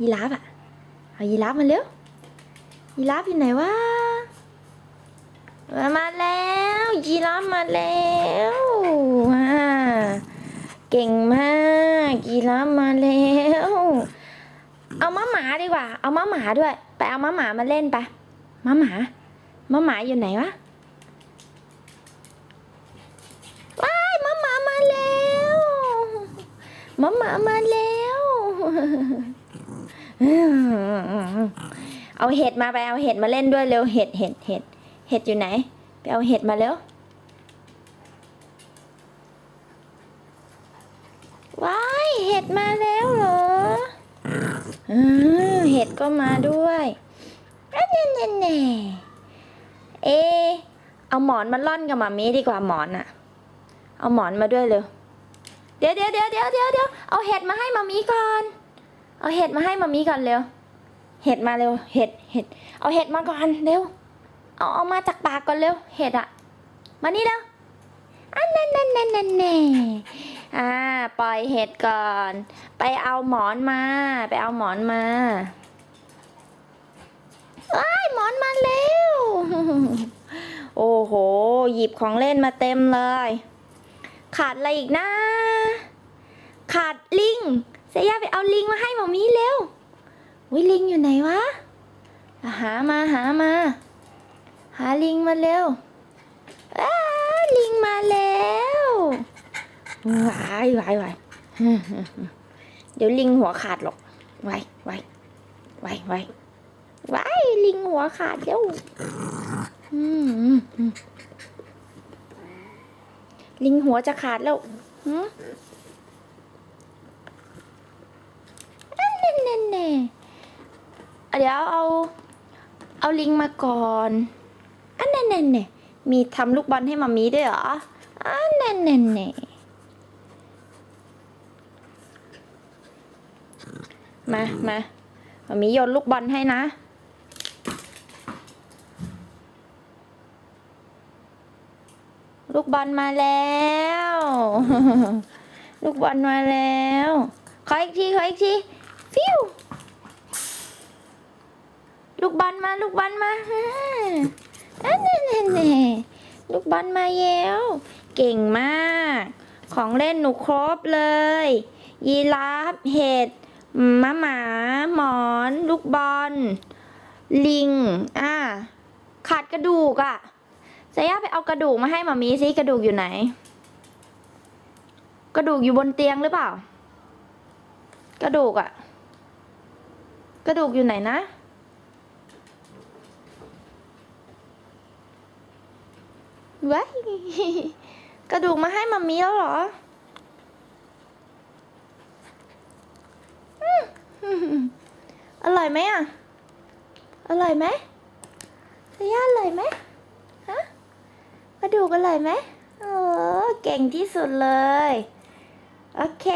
ยีราฟอะเอายีราฟมาเร็วยีราฟอยู่ไหนวะมาแล้วยีราฟมาแล้วว้าเก่งมากยีราฟมาแล้ว เอาม้าหมาดีกว่า เอาม้าหมาด้วย ไปเอาม้าหมามาเล่นไปม้าหมาม้าหมาอยู่ไหนวะว้ายม้าหมามาแล้วม้าหมามาแล้ว เอาเห็ดมาไปเอาเห็ดมาเล่นด้วยเร็วเห็ดเห็ดเห็ดเห็ดอยู่ไหน ไปเอาเห็ดมาเร็วว้ายเห็ดมาแล้วเหรอเห็ดก็มาด้วยอันแน่แน่แน่เอ เอาหมอนมาล่อนกับหมามีดีกว่าหมอนอะเอาหมอนมาด้วยเร็วเดี๋ยวเดี๋ยวเดี๋ยวเดี๋ยวเดี๋ยวเอาเห็ดมาให้หมามีก่อน เอาเห็ดมาให้มามีก่อนเร็ว เห็ดมาเร็ว เห็ด เห็ด เอาเห็ดมาก่อนเร็ว เอาเอามาจากปากก่อนเร็ว เห็ดอะมานี่เร็วอันนั่นนั่นนั่นนั่นน่อ่า ปล่อยเห็ดก่อน ไปเอาหมอนมา ไปเอาหมอนมาอ้ายหมอนมาเร็วโอ้โห หยิบของเล่นมาเต็มเลย ขาดอะไรอีกนะ ขาดลิง เซย่าไปเอาลิงมาให้หมอมีเร็ววิลิงอยู่ไหนวะ หามาหามา หาลิงมาเร็วอ้าลิงมาแล้ววายวายวายเดี๋ยวลิงหัวขาดหรอกไวไวไวไวไวลิงหัวขาดเดี๋ยวลิงหัวจะขาดแล้วหืมอันแน่แน่แน่ เดี๋ยวเอา เอาลิงมาก่อนอันแน่แน่แน่มีทำลูกบอลให้มามีด้วยเหรออันแน่แน่แน่มามามามีโยนลูกบอลให้นะลูกบอลมาแล้ว ลูกบอลมาแล้ว ขออีกที ขออีกที ฟิว ลูกบอลมาลูกบอลมาฮ่าอันนี้นี่นี่ลูกบอลมาแล้ว เก่งมาก ของเล่นหนูครบเลย ยีราฟเห็ดมาหมา หมอน ลูกบอล ลิง อ่า ขาดกระดูกอะ่ะเซย่าไปเอากระดูกมาให้หมามีซิกระดูกอยู่ไหน กระดูกอยู่บนเตียงหรือเปล่า กระดูกอะ่ะ กระดูกอยู่ไหนนะ ว้ยกระดูกมาให้มามีแล้วเหรออร่อยไหมอะ อร่อยไหมเซียาอร่อยไหมฮะกระดูกอร่อยไหมโอ้เก่งที่สุดเลย โอเค